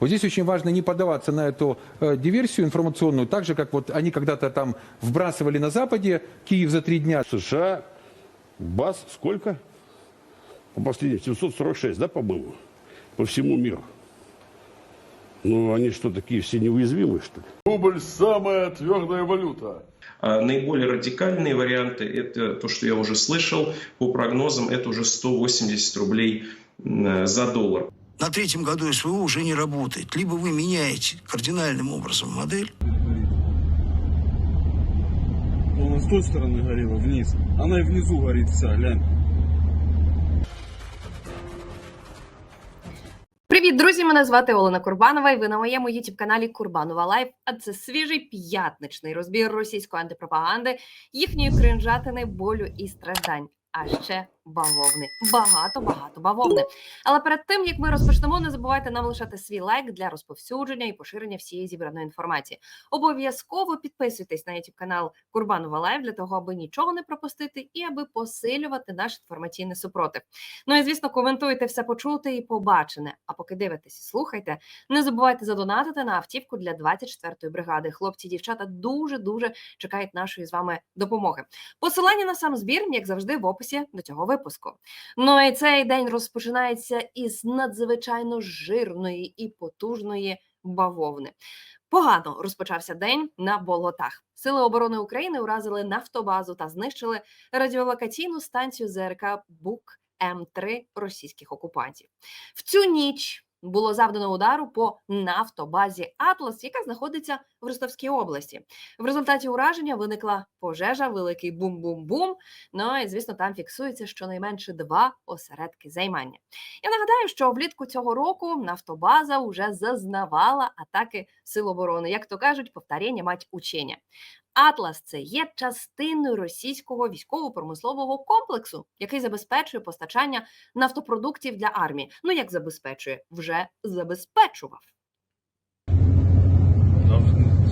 Вот здесь очень важно не поддаваться на эту э, диверсию информационную, так же, как вот они когда-то там вбрасывали на Западе Киев за три дня. США баз сколько? По последним 746, да, по-моему? По всему миру. Ну, они что, такие все неуязвимые, что ли? Рубль – самая твердая валюта. А Наиболее радикальные варианты – это то, что я уже слышал. По прогнозам, это уже 180 рублей м, за доллар. На третьем году СВО уже не работает. Либо вы меняете кардинальным образом модель, Он с той стороны горела вниз. Она и внизу горит вся, глянь. Привіт, друзі! Мене звати Олена Курбанова, і ви на моєму youtube каналі Курбанова Лайф. А це свіжий п'ятничний розбір російської антипропаганди, їхньої кринжатини, болю і страждань. А ще бавовни. Багато, багато бавовни. Але перед тим як ми розпочнемо, не забувайте нам лишати свій лайк для розповсюдження і поширення всієї зібраної інформації. Обов'язково підписуйтесь на youtube канал Курбанова Лайф для того, аби нічого не пропустити і аби посилювати наш інформаційний супротив. Ну і звісно, коментуйте все почуте і побачене. А поки дивитесь і слухайте, не забувайте задонатити на автівку для 24-ї бригади. Хлопці, дівчата дуже дуже чекають нашої з вами допомоги. Посилання на сам збір, як завжди, в описі до цього випуску. Ну і цей день розпочинається із надзвичайно жирної і потужної бавовни. Погано розпочався день на болотах. Сили оборони України уразили нафтобазу та знищили радіолокаційну станцію ЗРК БУК М3 російських окупантів. В цю ніч було завдано удару по нафтобазі Атлас, яка знаходиться в Ростовській області. В результаті ураження виникла пожежа, великий бум-бум-бум. Ну і звісно, там фіксується щонайменше два осередки займання. Я нагадаю, що влітку цього року нафтобаза вже зазнавала атаки сил оборони. Як то кажуть, повторення мать учення. Атлас це є частиною російського військово-промислового комплексу, який забезпечує постачання нафтопродуктів для армії. Ну як забезпечує, вже забезпечував.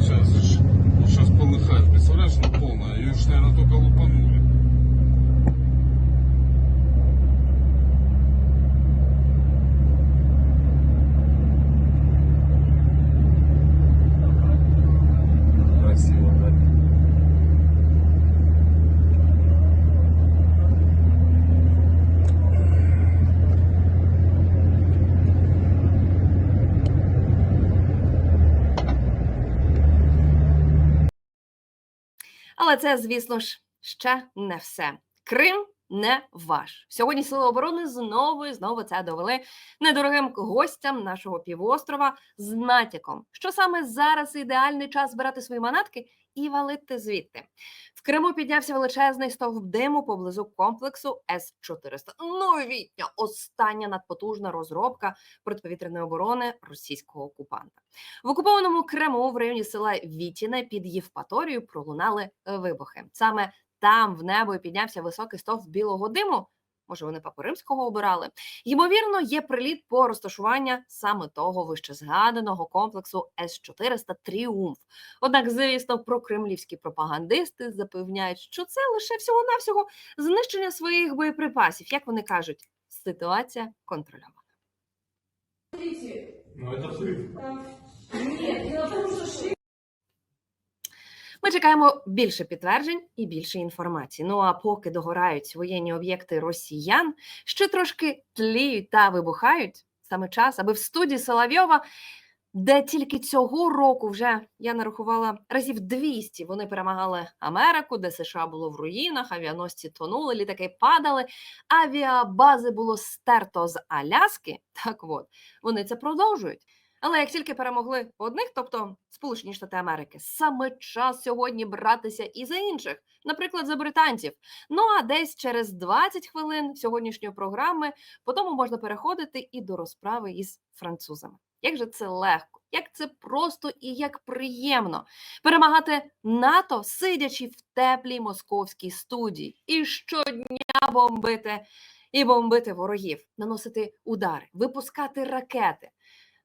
Сейчас, сейчас полыхает, представляешь, ну полная. Ее ж, наверное, только лупанули. Красиво, да? Це, звісно ж, ще не все. Крим не ваш. Сьогодні сили оборони знову і знову це довели недорогим гостям нашого півострова з натяком, що саме зараз ідеальний час збирати свої манатки і валити звідти. Криму піднявся величезний стовп диму поблизу комплексу С-400. Новітня остання надпотужна розробка протиповітряної оборони російського окупанта. В окупованому Криму в районі села Вітіне під Євпаторією пролунали вибухи. Саме там в небо піднявся високий стовп білого диму. Може, вони папу римського обирали. Ймовірно, є приліт по розташування саме того вище згаданого комплексу С-400 Тріумф. Однак, звісно, прокремлівські пропагандисти запевняють, що це лише всього-навсього знищення своїх боєприпасів. Як вони кажуть, ситуація контрольована. Ну это взрыв. Ми чекаємо більше підтверджень і більше інформації. Ну а поки догорають воєнні об'єкти росіян, ще трошки тліють та вибухають саме час, аби в студії Соловйова, де тільки цього року вже я нарахувала разів 200, вони перемагали Америку, де США було в руїнах, авіаносці тонули, літаки падали, авіабази було стерто з Аляски. Так от вони це продовжують. Але як тільки перемогли одних, тобто Сполучені Штати Америки, саме час сьогодні братися і за інших, наприклад, за британців. Ну а десь через 20 хвилин сьогоднішньої програми потім можна переходити і до розправи із французами. Як же це легко, як це просто і як приємно перемагати НАТО, сидячи в теплій московській студії, і щодня бомбити і бомбити ворогів, наносити удари, випускати ракети.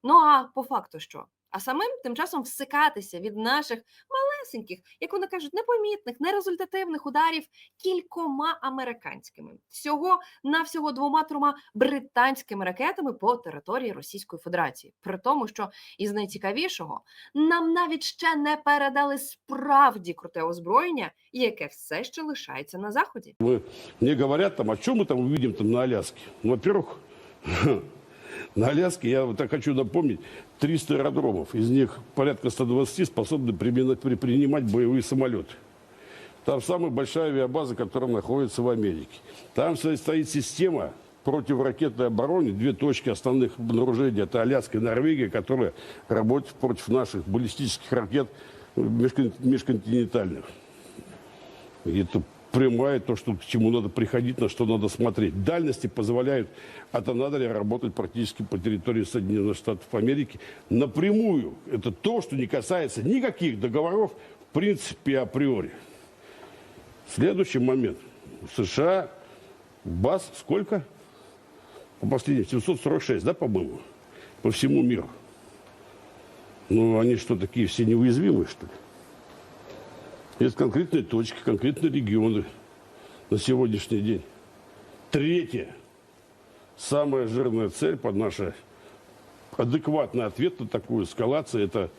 Ну а по факту що? А самим тим часом всикатися від наших малесеньких, як вони кажуть, непомітних, нерезультативних ударів кількома американськими, всього на всього двома трьома британськими ракетами по території Російської Федерації. При тому, що із найцікавішого нам навіть ще не передали справді круте озброєння, яке все ще лишається на заході. Мне говорят там, а что мы там увидим там на Аляске? Ну, во-первых, на Аляске, я вот так хочу напомнить, 300 аэродромов. Из них порядка 120 способны принимать боевые самолеты. Там самая большая авиабаза, которая находится в Америке. Там стоит система противоракетной обороны, две точки основных обнаружений. Это Аляска и Норвегия, которые работают против наших баллистических ракет э, межкон- межконтинентальных. И это прямая то, что, к чему надо приходить, на что надо смотреть. Дальности позволяют от Анадыря работать практически по территории Соединенных Штатов Америки напрямую. Это то, что не касается никаких договоров в принципе априори. Следующий момент. В США баз сколько? По последним 746, да, по-моему? По всему миру. Ну, они что, такие все неуязвимые, что ли? Есть конкретные точки, конкретные регионы на сегодняшний день. Третье. Самая жирная цель под нашей адекватный ответ на такую эскалацию – это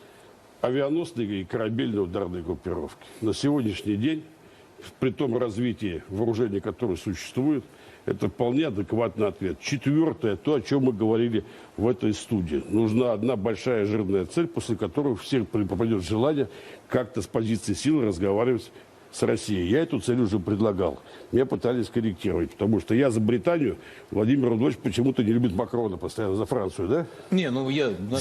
авианосные и корабельные ударные группировки. На сегодняшний день, при том развитии вооружений, которое существует, это вполне адекватный ответ. Четвертое, то, о чем мы говорили в этой студии. Нужна одна большая жирная цель, после которой всех попадет желание как-то с позиции силы разговаривать с Россией. Я эту цель уже предлагал. Меня пытались корректировать, потому что я за Британию, Владимир Владимирович почему-то не любит Макрона постоянно, за Францию, да? Не, ну я... ну,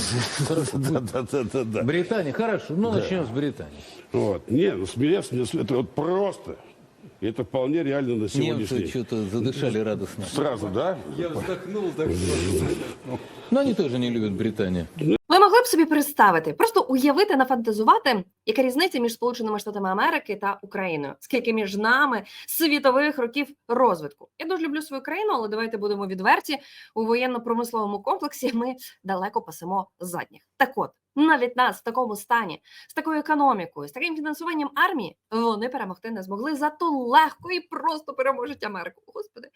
Хорошо, Да, да, да, да, да. Британия, хорошо. Ну, начнем с Британии. Вот. Не, ну смеяться Это вот просто. И это вполне реально на сегодняшний Немцы день. что-то задышали радостно. Сразу, да? Я вздохнул так Но они тоже не любят Британию. Ви могли б собі представити, просто уявити, нафантазувати, яка різниця між Сполученими Штатами Америки та Україною, скільки між нами світових років розвитку. Я дуже люблю свою країну, але давайте будемо відверті. У воєнно-промисловому комплексі ми далеко пасемо задніх. Так от, навіть нас в такому стані, з такою економікою, з таким фінансуванням армії, вони перемогти не змогли. Зато легко і просто переможуть Америку. Господи,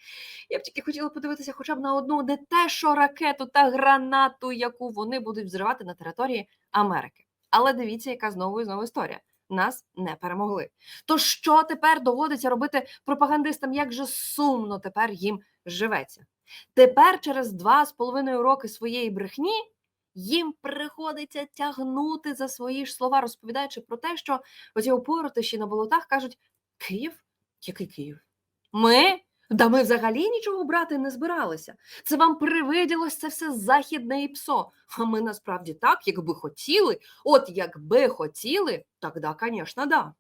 я б тільки хотіла подивитися хоча б на одну не те, що ракету та гранату, яку вони будуть взривати на території Америки. Але дивіться, яка знову і знову історія. Нас не перемогли. То що тепер доводиться робити пропагандистам? Як же сумно тепер їм живеться? Тепер, через два з половиною роки своєї брехні, їм приходиться тягнути за свої ж слова, розповідаючи про те, що оці опоротиші на болотах кажуть: Київ? Який Київ? Ми? Да ми взагалі нічого брати не збиралися. Це вам привиділось це все західне і псо. А ми насправді так, якби хотіли, от якби хотіли, тогда, звісно, да.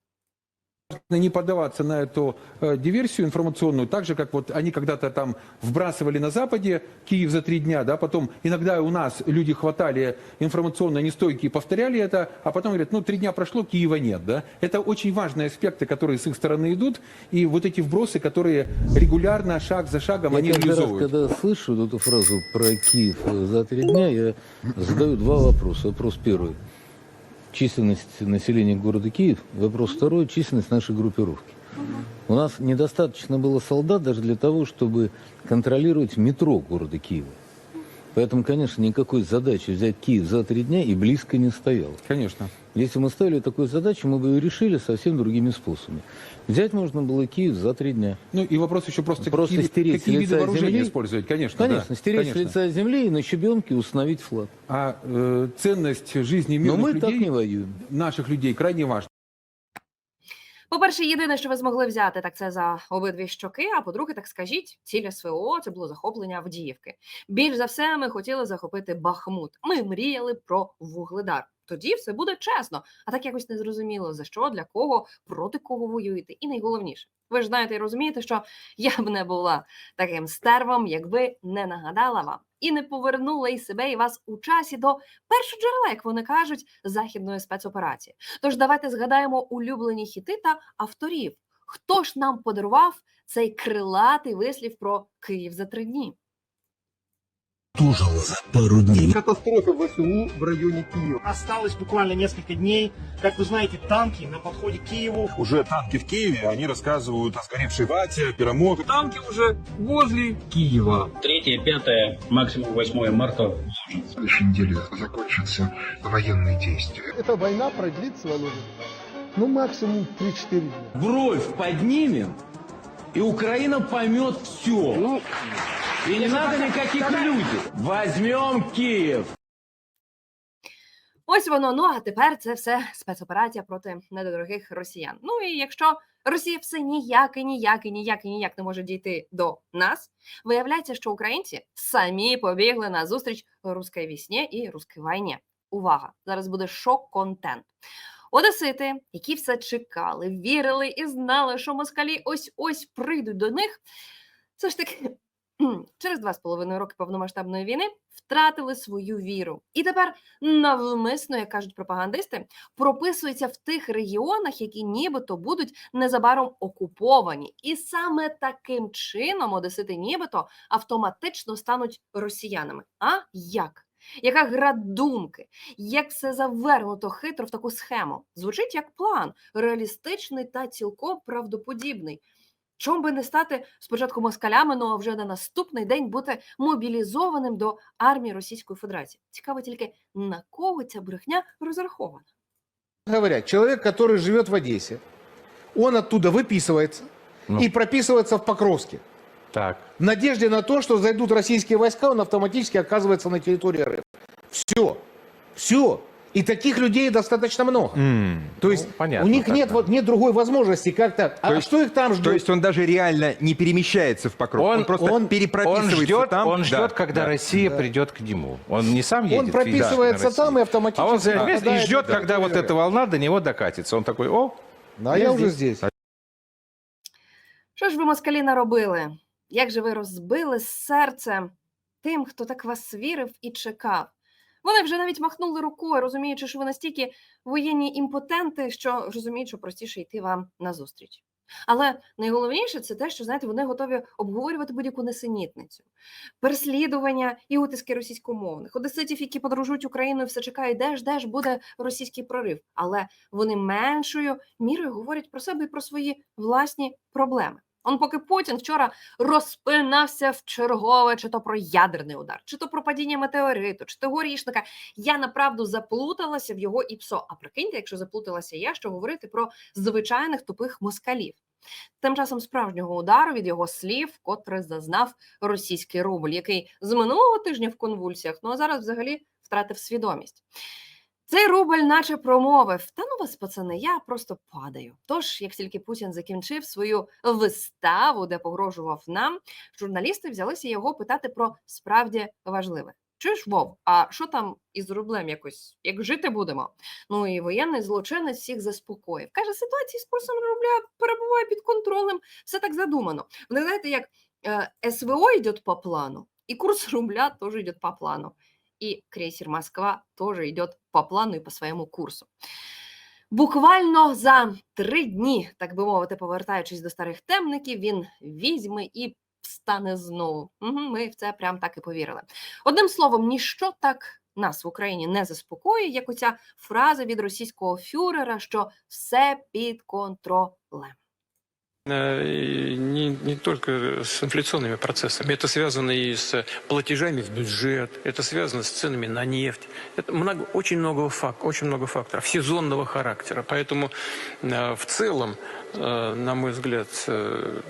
Не поддаваться на эту э, диверсию информационную, так же, как вот они когда-то там вбрасывали на Западе Киев за три дня, да, потом иногда у нас люди хватали информационно нестойкие, повторяли это, а потом говорят, ну, три дня прошло, Киева нет, да. Это очень важные аспекты, которые с их стороны идут, и вот эти вбросы, которые регулярно, шаг за шагом, они Я каждый раз, когда слышу вот эту фразу про Киев э, за три дня, я задаю два вопроса. Вопрос первый. Численность населения города Киев. Вопрос второй. Численность нашей группировки. У нас недостаточно было солдат даже для того, чтобы контролировать метро города Киева. Поэтому, конечно, никакой задачи взять Киев за три дня и близко не стояло. Конечно. Если мы ставили такую задачу, мы бы ее решили совсем другими способами. Взять можно было Киев за три дня. Ну и вопрос еще просто, Просто какие, стереть с какие виды лица вооружения земли? использовать, конечно. Конечно, да, стереть конечно. с лица земли и на щебенке установить флаг. А э, ценность жизни Но мирных мы так людей, не воюем. наших людей, крайне важна. По-перше, єдине, що ви змогли взяти, так це за обидві щоки. А по-друге, так скажіть, ціль СВО це було захоплення Авдіївки. Більш за все, ми хотіли захопити Бахмут. Ми мріяли про вугледар. Тоді все буде чесно, а так якось не зрозуміло за що, для кого, проти кого воюєте. І найголовніше, ви ж знаєте і розумієте, що я б не була таким стервом, якби не нагадала вам і не повернула і себе, і вас у часі до першоджерела, як вони кажуть, західної спецоперації. Тож давайте згадаємо улюблені хіти та авторів. Хто ж нам подарував цей крилатий вислів про Київ за три дні? Тужил за пару дней. катастрофе в СУ в районе Киева. Осталось буквально несколько дней. Как вы знаете, танки на подходе к Киеву. Уже танки в Киеве, они рассказывают о сгоревшей вате, перемог. Танки уже возле Киева. 3, 5, максимум 8 марта. В следующей неделе закончатся военные действия. Эта война продлится, Володя, ну максимум 3-4 дня. Бровь поднимем, и Украина поймет все. и не надо никаких иллюзий. Возьмем Киев. Ось воно. Ну а тепер це все спецоперація проти недорогих росіян. Ну і якщо Росія все ніяк і ніяк і ніяк і ніяк не може дійти до нас, виявляється, що українці самі побігли на зустріч руській вісні і руській війні. Увага! Зараз буде шок-контент. Одесити, які все чекали, вірили і знали, що москалі ось ось прийдуть до них, все ж таки через два з половиною роки повномасштабної війни втратили свою віру. І тепер навмисно, як кажуть пропагандисти, прописуються в тих регіонах, які нібито будуть незабаром окуповані. І саме таким чином одесити нібито автоматично стануть росіянами. А як? Яка гра думки, як все завернуто хитро в таку схему? Звучить як план, реалістичний та цілком правдоподібний. Чом би не стати спочатку москалями, ну а вже на наступний день бути мобілізованим до армії Російської Федерації? Цікаво тільки на кого ця брехня розрахована. Говорят, человек, который живет в Одессе, он оттуда выписывается и прописывается в Покровске. Так. В надежде на то, что зайдут российские войска, он автоматически оказывается на территории РФ. Все. Все. И таких людей достаточно много. То есть понятно у них тогда. нет, вот, нет другой возможности как-то. А что их там ждет? То есть он даже реально не перемещается в Покров. Он, просто он- перепрописывается Он ждет, там. он Да, ждет, когда да. Россия придет к нему. Он не сам едет. он прописывается на там и автоматически. А он за- и попадает ждет, на когда вот территорию эта волна до него докатится. Он такой, о, РФ. А я уже здесь. Що ж ви москалі наробили? Як же ви розбили серце тим, хто так вас вірив і чекав? Вони вже навіть махнули рукою, розуміючи, що ви настільки воєнні імпотенти, що розуміють, що простіше йти вам назустріч. Але найголовніше це те, що знаєте, вони готові обговорювати будь-яку несенітницю, переслідування і утиски російськомовних, одеситів, які подорожують Україною, все чекають, де ж де ж буде російський прорив. Але вони меншою мірою говорять про себе і про свої власні проблеми. Он поки Путін вчора розпинався в чергове, чи то про ядерний удар, чи то про падіння метеориту, чи то горішника. Я направду заплуталася в його ІПСО. А прикиньте, якщо заплуталася я, що говорити про звичайних тупих москалів. Тим часом справжнього удару від його слів, котре зазнав російський рубль, який з минулого тижня в конвульсіях, ну а зараз взагалі втратив свідомість. Цей рубль наче промовив: Та ну вас, пацани, я просто падаю. Тож, як тільки Путін закінчив свою виставу, де погрожував нам, журналісти взялися його питати про справді важливе. Чуєш, Вов, а що там із рублем якось? Як жити будемо? Ну і воєнний злочинець всіх заспокоїв. Каже, ситуація з курсом рубля перебуває під контролем. Все так задумано. Вони знаєте, як е, СВО йде по плану, і курс рубля теж йде по плану. И крейсер Москва тоже идет по плану и по своєму курсу. Буквально за три дні, так би мовити, повертаючись до старих темників, він візьме і встане знову. Ми в це прям так і повірили. Одним словом, ніщо так нас в Україні не заспокоює, як оця фраза від російського фюрера, що все під контролем. Не, не только с инфляционными процессами. Это связано и с платежами в бюджет, это связано с ценами на нефть. Это много, очень, много фак, очень много факторов сезонного характера. Поэтому э, в целом, э, на мой взгляд, э,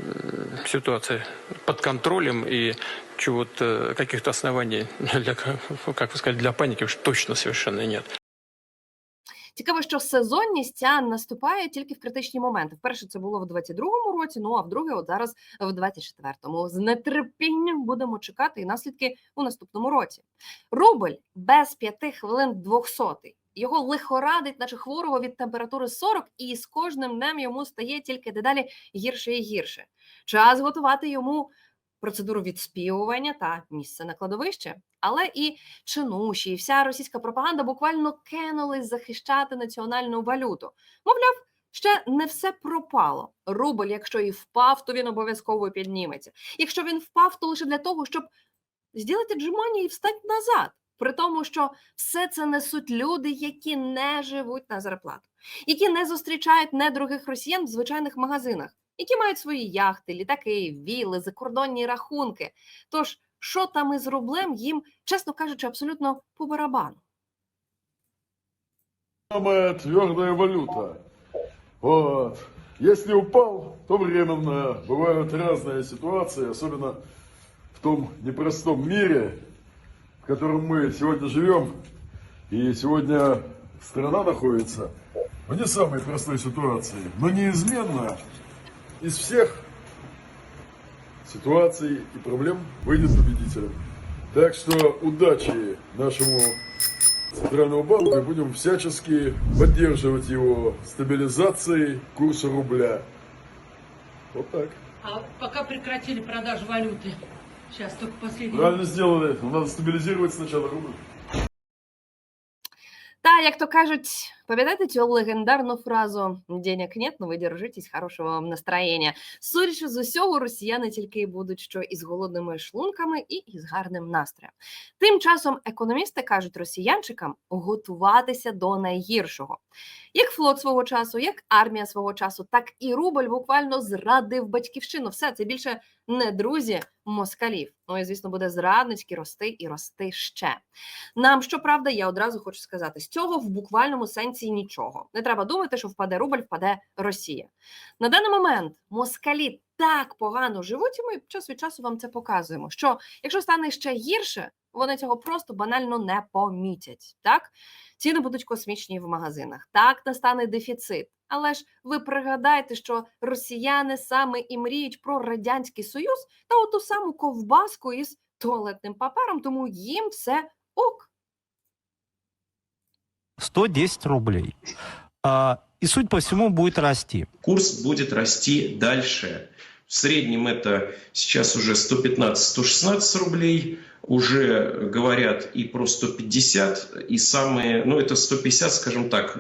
ситуация под контролем и чего-то, каких-то оснований для, как вы сказали, для паники уж точно совершенно нет. Цікаво, що сезонність ця наступає тільки в критичні моменти. Вперше це було в 22-му році, ну а вдруге, от зараз в 24-му. З нетерпінням будемо чекати і наслідки у наступному році. Рубль без п'яти хвилин 200 Його лихорадить, наче хворого від температури 40, і з кожним днем йому стає тільки дедалі гірше і гірше. Час готувати йому процедуру відспівування та місце на кладовище. Але і чинуші, і вся російська пропаганда буквально кинулись захищати національну валюту. Мовляв, ще не все пропало. Рубль, якщо і впав, то він обов'язково підніметься. Якщо він впав, то лише для того, щоб зділайте джимоні і встать назад. При тому, що все це несуть люди, які не живуть на зарплату, які не зустрічають недругих росіян в звичайних магазинах, які мають свої яхти, літаки, віли, закордонні рахунки. Тож, що там із рублем, їм, чесно кажучи, абсолютно по барабану. Самая твердая валюта. Вот. Если упал, то временно. Бывают разные ситуации, особенно в том непростом мире, в котором мы сегодня живем. И сегодня страна находится в не самой простой ситуации. Но неизменно из всех ситуаций и проблем выйдет победителем. Так что удачи нашему Центрального банка и будем всячески поддерживать его стабилизацией курса рубля. Вот так. А пока прекратили продажу валюты. Сейчас только последний. Правильно сделали. Надо стабилизировать сначала рубль. Та, як то кажуть, пам'ятаєте цю легендарну фразу «Денег нет, но ви держитесь, хорошого вам настроєння». Судячи з усього, росіяни тільки будуть що із голодними шлунками і із гарним настроєм. Тим часом економісти кажуть росіянчикам готуватися до найгіршого. Як флот свого часу, як армія свого часу, так і рубль буквально зрадив батьківщину. Все це більше не друзі москалів. Ну і звісно, буде зрадницьки рости і рости ще. Нам щоправда, я одразу хочу сказати, з цього в буквальному сенсі нічого. Не треба думати, що впаде рубль, впаде Росія. На даний момент москалі так погано живуть, і ми час від часу вам це показуємо. Що якщо стане ще гірше, вони цього просто банально не помітять. Так ціни будуть космічні в магазинах. Так настане дефіцит. Але ж ви пригадайте, що росіяни саме і мріють про радянський союз та оту саму ковбаску із туалетним папером, тому їм все ок. 110 рублей. А, и суть по всему будет расти. Курс будет расти дальше. В среднем это сейчас уже 115-116 рублей. Уже говорят и про 150, и самые, ну это 150, скажем так,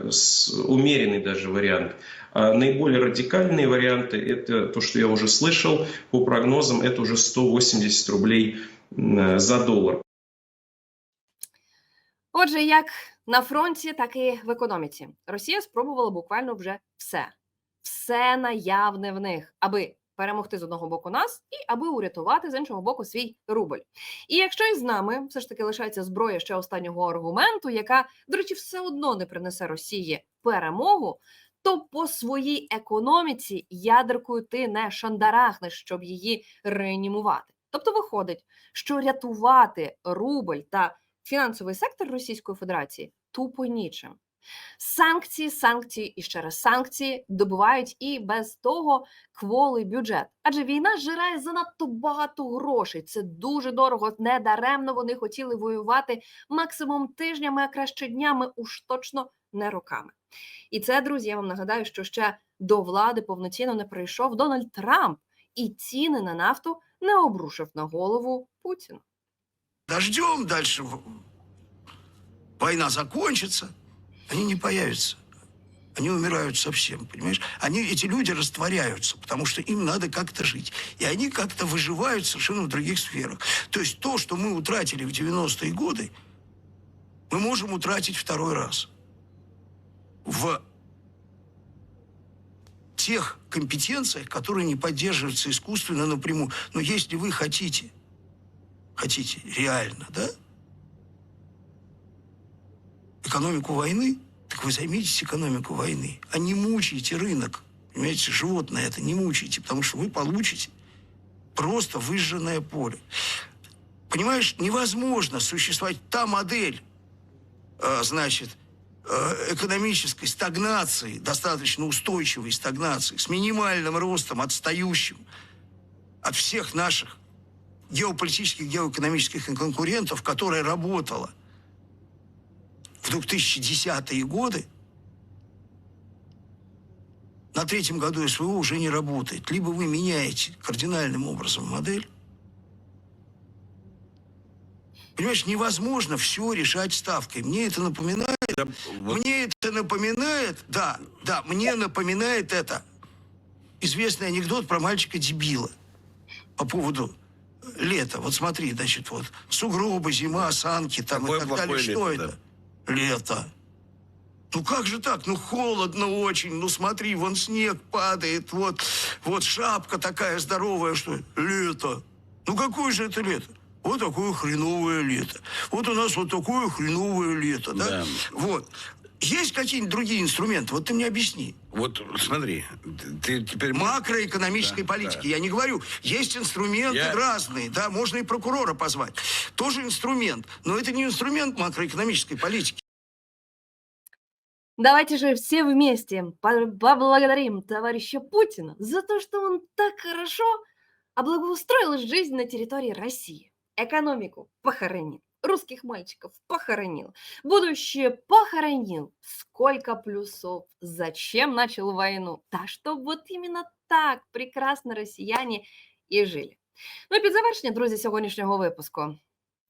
умеренный даже вариант. А наиболее радикальные варианты, это то, что я уже слышал, по прогнозам, это уже 180 рублей за доллар. Отже, як на фронті, так і в економіці. Росія спробувала буквально вже все, все наявне в них, аби перемогти з одного боку нас і аби урятувати з іншого боку свій рубль. І якщо із нами все ж таки лишається зброя ще останнього аргументу, яка, до речі, все одно не принесе Росії перемогу. То по своїй економіці ядеркою ти не шандарахнеш, щоб її реанімувати. Тобто виходить, що рятувати рубль та фінансовий сектор Російської Федерації тупо нічим. Санкції, санкції і ще раз санкції добувають і без того кволий бюджет. Адже війна зжирає занадто багато грошей. Це дуже дорого. Недаремно вони хотіли воювати максимум тижнями, а краще днями, уж точно не роками. І це, друзі, я вам нагадаю, що ще до влади повноцінно не прийшов Дональд Трамп, і ціни на нафту не обрушив на голову Путіна. Дождем дальше война закончится, они не появятся. Они умирают совсем, понимаешь? Они, эти люди растворяются, потому что им надо как-то жить. И они как-то выживают совершенно в других сферах. То есть то, что мы утратили в 90-е годы, мы можем утратить второй раз. В тех компетенциях, которые не поддерживаются искусственно напрямую. Но если вы хотите, хотите реально, да, экономику войны, так вы займитесь экономику войны, а не мучайте рынок. Понимаете, животное это не мучайте, потому что вы получите просто выжженное поле. Понимаешь, невозможно существовать та модель, э, значит, э, экономической стагнации, достаточно устойчивой стагнации, с минимальным ростом, отстающим от всех наших геополитических, геоэкономических конкурентов, которая работала в 2010-е годы, на третьем году СВО уже не работает. Либо вы меняете кардинальным образом модель, Понимаешь, невозможно все решать ставкой. Мне это напоминает... Мне это напоминает... Да, да, мне напоминает это известный анекдот про мальчика-дебила по поводу лето. Вот смотри, значит, вот сугробы, зима, осанки там Какое и так далее. Что лето-то? это? Лето. Ну как же так? Ну холодно очень. Ну смотри, вон снег падает, вот, вот шапка такая здоровая, что лето. Ну какое же это лето? Вот такое хреновое лето. Вот у нас вот такое хреновое лето, да? Да. Вот. Есть какие-нибудь другие инструменты? Вот ты мне объясни. Вот смотри, ты теперь... Макроэкономической Да, политики. да. Я не говорю, есть инструменты Я- разные, да, можно и прокурора позвать. Тоже инструмент, но это не инструмент макроэкономической политики. Давайте же все вместе по- поблагодарим товарища Путина за то, что он так хорошо облагоустроил жизнь на территории России. Экономику похоронил, русских мальчиков похоронил, будущее похоронил. Сколько плюсов, зачем начал войну? Да чтобы вот именно так прекрасно россияне і жили. Ну і під завершення, друзі, сьогоднішнього випуску.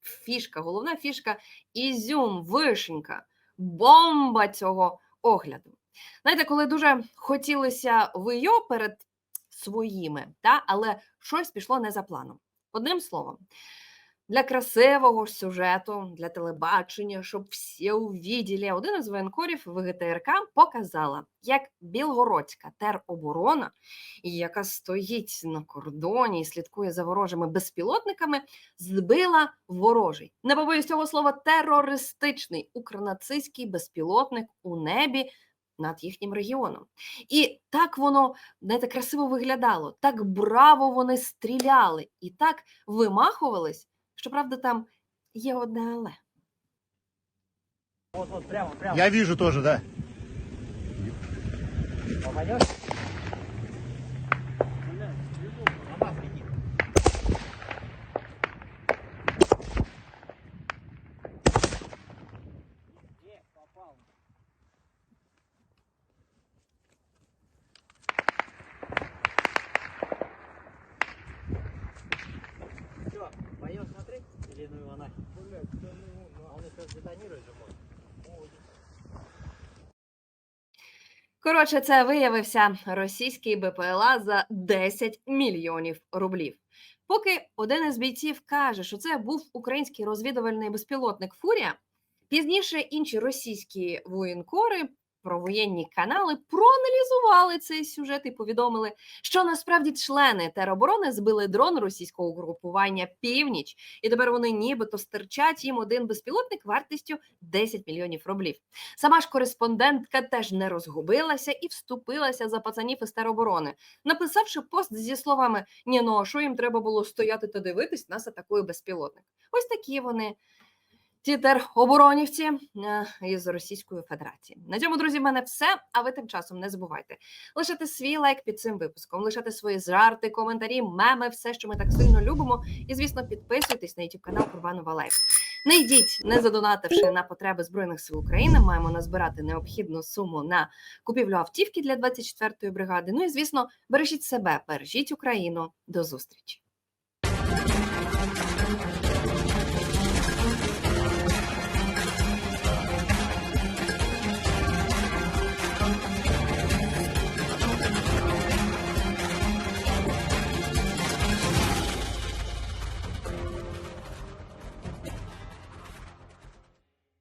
Фішка, головна фішка, ізюм, вишенька, бомба цього огляду. Знаєте, коли дуже хотілося вийо перед своїми, та, але щось пішло не за планом. Одним словом, для красивого сюжету, для телебачення, щоб всі увіділи, один із воєнкорів ВГТРК показала, як білгородська тероборона, яка стоїть на кордоні і слідкує за ворожими безпілотниками, збила ворожий. Не побоюсь цього слова терористичний укронацистський безпілотник у небі над їхнім регіоном. І так воно знаєте, красиво виглядало, так браво вони стріляли і так вимахувались. Щоправда, там є одне але. Я вижу тоже, да. Пойдем смотреть? Или ну его нафиг? Он сейчас детонирует же может. Коротше, це виявився російський БПЛА за 10 мільйонів рублів. Поки один із бійців каже, що це був український розвідувальний безпілотник Фурія, пізніше інші російські воєнкори про воєнні канали проаналізували цей сюжет і повідомили, що насправді члени тероборони збили дрон російського угрупування північ, і тепер вони нібито стирчать їм один безпілотник вартістю 10 мільйонів рублів. Сама ж кореспондентка теж не розгубилася і вступилася за пацанів із тероборони, написавши пост зі словами: Ні, ну а що їм треба було стояти та дивитись, нас атакує безпілотник. Ось такі вони. Ті тероборонівці е, із Російської Федерації. На цьому, друзі, в мене все. А ви тим часом не забувайте лишати свій лайк під цим випуском, лишати свої жарти, коментарі, меми, все, що ми так сильно любимо. І, звісно, підписуйтесь на YouTube канал Курбанова Лайф. Не йдіть, не задонативши на потреби Збройних сил України. Маємо назбирати необхідну суму на купівлю автівки для 24-ї бригади. Ну і звісно, бережіть себе, бережіть Україну. До зустрічі.